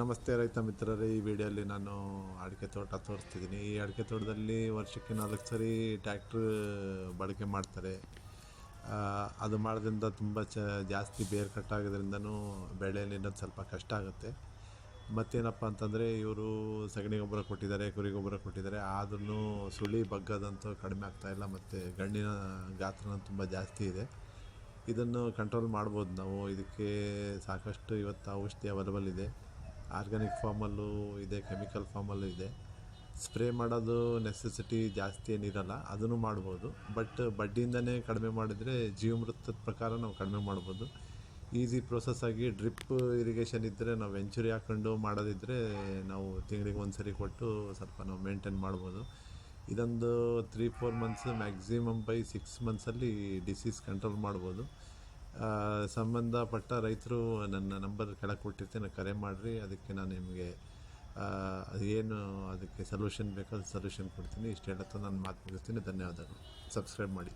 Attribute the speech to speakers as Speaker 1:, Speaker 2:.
Speaker 1: ನಮಸ್ತೆ ರೈತ ಮಿತ್ರರೇ, ಈ ವಿಡಿಯೋಲಿ ನಾನು ಅಡಿಕೆ ತೋಟ ತೋರಿಸ್ತಿದ್ದೀನಿ. ಈ ಅಡಿಕೆ ತೋಟದಲ್ಲಿ ವರ್ಷಕ್ಕೆ ನಾಲ್ಕು ಸರಿ ಟ್ಯಾಕ್ಟ್ರ್ ಬಳಕೆ ಮಾಡ್ತಾರೆ. ಅದು ಮಾಡೋದ್ರಿಂದ ತುಂಬ ಚ, ಜಾಸ್ತಿ ಬೇರು ಕಟ್ಟಾಗೋದ್ರಿಂದನೂ ಬೆಳೆಯಲ್ಲಿ ಇನ್ನೊಂದು ಸ್ವಲ್ಪ ಕಷ್ಟ ಆಗುತ್ತೆ. ಮತ್ತೇನಪ್ಪ ಅಂತಂದರೆ, ಇವರು ಸಗಣಿ ಗೊಬ್ಬರ ಕೊಟ್ಟಿದ್ದಾರೆ, ಕುರಿ ಗೊಬ್ಬರ ಕೊಟ್ಟಿದ್ದಾರೆ. ಆದ್ರೂ ಸುಳಿ ಬಗ್ಗದಂತೂ ಕಡಿಮೆ ಆಗ್ತಾಯಿಲ್ಲ ಮತ್ತು ಗಣ್ಣಿನ ಗಾತ್ರನೂ ತುಂಬ ಜಾಸ್ತಿ ಇದೆ. ಇದನ್ನು ಕಂಟ್ರೋಲ್ ಮಾಡ್ಬೋದು ನಾವು. ಇದಕ್ಕೆ ಸಾಕಷ್ಟು ಇವತ್ತು ಔಷಧಿ ಅವೈಲಬಲ್ ಇದೆ. ಆರ್ಗ್ಯಾನಿಕ್ ಫಾರ್ಮಲ್ಲೂ ಇದೆ ಕೆಮಿಕಲ್ ಫಾರ್ಮಲ್ಲೂ ಇದೆ. ಸ್ಪ್ರೇ ಮಾಡೋದು ನೆಸೆಸಿಟಿ ಜಾಸ್ತಿ ಏನಿರಲ್ಲ, ಅದನ್ನು ಮಾಡ್ಬೋದು. ಬಟ್ ಬಡ್ಡಿಯಿಂದನೇ ಕಡಿಮೆ ಮಾಡಿದರೆ ಜೀವಮೃತದ ಪ್ರಕಾರ ನಾವು ಕಡಿಮೆ ಮಾಡ್ಬೋದು. ಈಸಿ ಪ್ರೋಸೆಸ್ ಆಗಿ ಡ್ರಿಪ್ ಇರಿಗೇಷನ್ ಇದ್ದರೆ ನಾವು ವೆಂಚುರಿ ಹಾಕ್ಕೊಂಡು ಮಾಡೋದಿದ್ದರೆ ನಾವು ತಿಂಗಳಿಗೆ ಒಂದು ಸರಿ ಕೊಟ್ಟು ಸ್ವಲ್ಪ ನಾವು ಮೇಂಟೈನ್ ಮಾಡ್ಬೋದು. ಇದೊಂದು three four months maximum by six ಮಂತ್ಸಲ್ಲಿ disease control ಮಾಡ್ಬೋದು. ಸಂಬಂಧಪಟ್ಟ ರೈತರು ನನ್ನ ನಂಬರ್ ಕೆಳಗೆ ಕೊಟ್ಟಿರ್ತೀನಿ, ಕರೆ ಮಾಡಿರಿ, ಅದಕ್ಕೆ ನಾನು ನಿಮಗೆ ಏನು ಅದಕ್ಕೆ ಸೊಲ್ಯೂಷನ್ ಬೇಕೋ ಅದು ಸೊಲ್ಯೂಷನ್ ಕೊಡ್ತೀನಿ. ಇಷ್ಟು ಹೇಳುತ್ತಾ ನಾನು ಮಾತು ಮುಗಿಸ್ತೀನಿ. ಧನ್ಯವಾದಗಳು. ಸಬ್ಸ್ಕ್ರೈಬ್ ಮಾಡಿ.